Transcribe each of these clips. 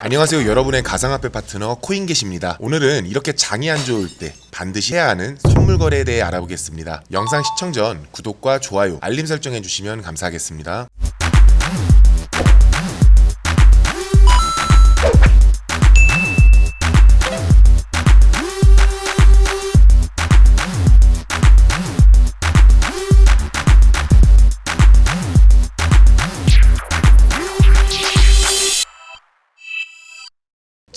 안녕하세요. 여러분의 가상화폐 파트너 코인겟입니다. 오늘은 이렇게 장이 안 좋을 때 반드시 해야 하는 선물 거래에 대해 알아보겠습니다. 영상 시청 전 구독과 좋아요 알림 설정해 주시면 감사하겠습니다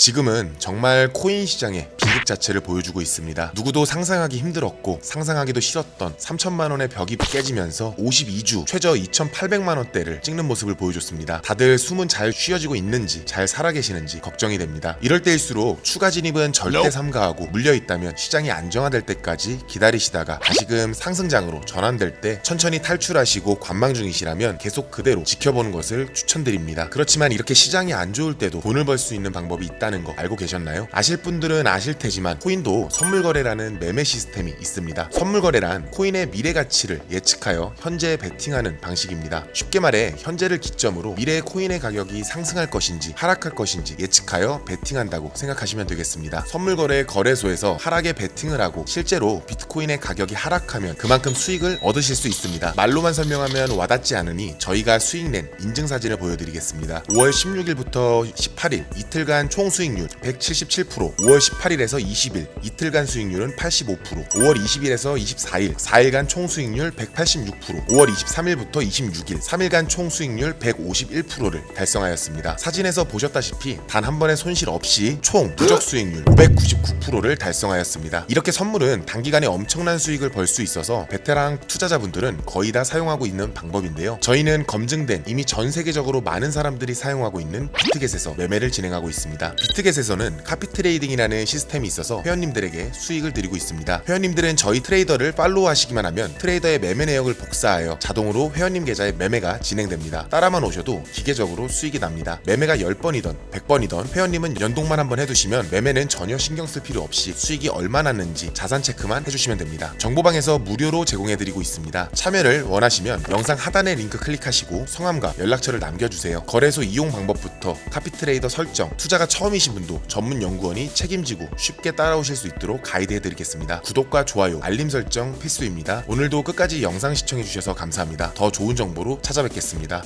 지금은 정말 코인 시장의 비극 자체를 보여주고 있습니다. 누구도 상상하기 힘들었고 상상하기도 싫었던 3천만 원의 벽이 깨지면서 52주 최저 2,800만 원대를 찍는 모습을 보여줬습니다. 다들 숨은 잘 쉬어지고 있는지 잘 살아계시는지 걱정이 됩니다. 이럴 때일수록 추가 진입은 절대 삼가하고 물려 있다면 시장이 안정화될 때까지 기다리시다가 다시금 상승장으로 전환될 때 천천히 탈출하시고 관망 중이시라면 계속 그대로 지켜보는 것을 추천드립니다. 그렇지만 이렇게 시장이 안 좋을 때도 돈을 벌 수 있는 방법이 있다는 거 알고 계셨나요? 아실 분들은 아실 테지만 코인도 선물 거래라는 매매 시스템이 있습니다. 선물 거래란 코인의 미래 가치를 예측하여 현재 베팅하는 방식입니다. 쉽게 말해 현재를 기점으로 미래의 코인의 가격이 상승할 것인지 하락할 것인지 예측하여 베팅한다고 생각하시면 되겠습니다. 선물 거래 거래소에서 하락에 베팅을 하고 실제로 비트코인의 가격이 하락하면 그만큼 수익을 얻으실 수 있습니다. 말로만 설명하면 와닿지 않으니 저희가 수익 낸 인증 사진을 보여드리겠습니다. 5월 16일부터 18일 이틀간 총 수익률 177%, 5월 18일에서 20일 이틀간 수익률은 85%, 5월 20일에서 24일 4일간 총 수익률 186%, 5월 23일부터 26일 3일간 총 수익률 151%를 달성하였습니다. 사진에서 보셨다시피 단 한 번의 손실 없이 총 누적 수익률 599%를 달성하였습니다. 이렇게 선물은 단기간에 엄청난 수익을 벌 수 있어서 베테랑 투자자분들은 거의 다 사용하고 있는 방법인데요. 저희는 검증된 이미 전 세계적으로 많은 사람들이 사용하고 있는 비트겟에서 매매를 진행하고 있습니다. 비트겟에서는 카피 트레이딩이라는 시스템 이 있어서 회원님들에게 수익을 드리고 있습니다. 회원님들은 저희 트레이더를 팔로우 하시기만 하면 트레이더의 매매 내역을 복사하여 자동으로 회원님 계좌에 매매가 진행됩니다. 따라만 오셔도 기계적으로 수익이 납니다. 매매가 10번이던 100번이던 회원님은 연동만 한번 해두시면 매매는 전혀 신경 쓸 필요 없이 수익이 얼마 났는지 자산 체크만 해주시면 됩니다. 정보방에서 무료로 제공해드리고 있습니다. 참여를 원하시면 영상 하단의 링크 클릭하시고 성함과 연락처를 남겨주세요. 거래소 이용 방법부터 카피트레이더 설정, 투자가 처음이신 분도 전문 연구원이 책임지고 쉽게 따라오실 수 있도록 가이드해드리겠습니다. 구독과 좋아요, 알림 설정 필수입니다. 오늘도 끝까지 영상 시청해주셔서 감사합니다. 더 좋은 정보로 찾아뵙겠습니다.